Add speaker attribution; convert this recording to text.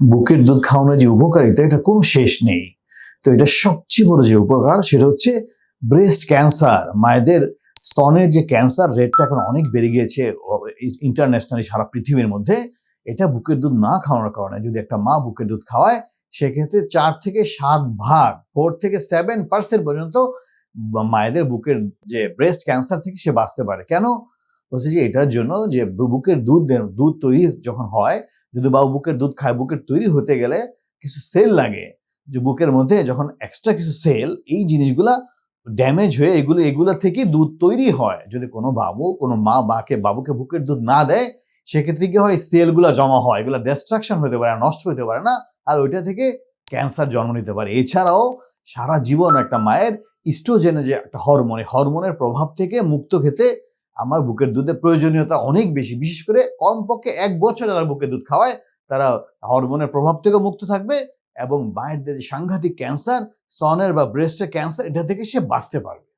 Speaker 1: বুকের দুধ খাওয়ানোর যে উপকারিতা, এটা কোনো শেষ নেই। তো এটা সবচেয়ে বড় যে উপকার, সেটা হচ্ছে ব্রেস্ট ক্যান্সার মায়েদের স্তনের যে ক্যান্সার রেটটা এখন অনেক বেড়ে গিয়েছে ইন্টারন্যাশনালি সারা পৃথিবীর মধ্যে। এটা বুকের দুধ না খাওয়ানোর কারণে, যদি একটা মা বুকের দুধ খাওয়ায়, সেক্ষেত্রে চার থেকে সাত ভাগ ফোর থেকে সেভেন পার্সেন্ট পর্যন্ত, মায়েদের বুকের যে ব্রেস্ট ক্যান্সার থেকে সে বাঁচতে পারে। কেন? বলছে যে এটার জন্য যে বুকের দুধ দুধ তৈরি যখন হয়, যদি বাবু বুকের দুধ খায়, বুকের তৈরি হতে গেলে কিছু সেল লাগে। যে বুকের মধ্যে যখন এক্সট্রা কিছু সেল, এই জিনিসগুলা ড্যামেজ হয়ে এগুলো এগুলো থেকে দুধ তৈরি হয়। যদি কোনো বাবু, কোনো মা বাকে, বাবুকে বুকের দুধ না দেয়, সেক্ষেত্রে কি হয়, সেলগুলো জমা হয়, এগুলো ডিস্ট্রাকশন হতে পারে, নষ্ট হতে পারে না, আর ওইটা থেকে ক্যান্সার জন্ম নিতে পারে। এছাড়াও সারা জীবন একটা মায়ের ইস্ট্রোজেনে যে একটা হরমোন হরমোনের প্রভাব থেকে মুক্ত খেতে আমার বুকের দুধের প্রয়োজনীয়তা অনেক বেশি। বিশেষ করে কমপক্ষে এক বছর যারা বুকের দুধ খাওয়ায়, তারা হরমোনের প্রভাব থেকে মুক্ত থাকবে এবং মায়ের যে সাংঘাতিক ক্যান্সার সনের বা ব্রেস্টের ক্যান্সার, এটা থেকে সে বাঁচতে পারবে।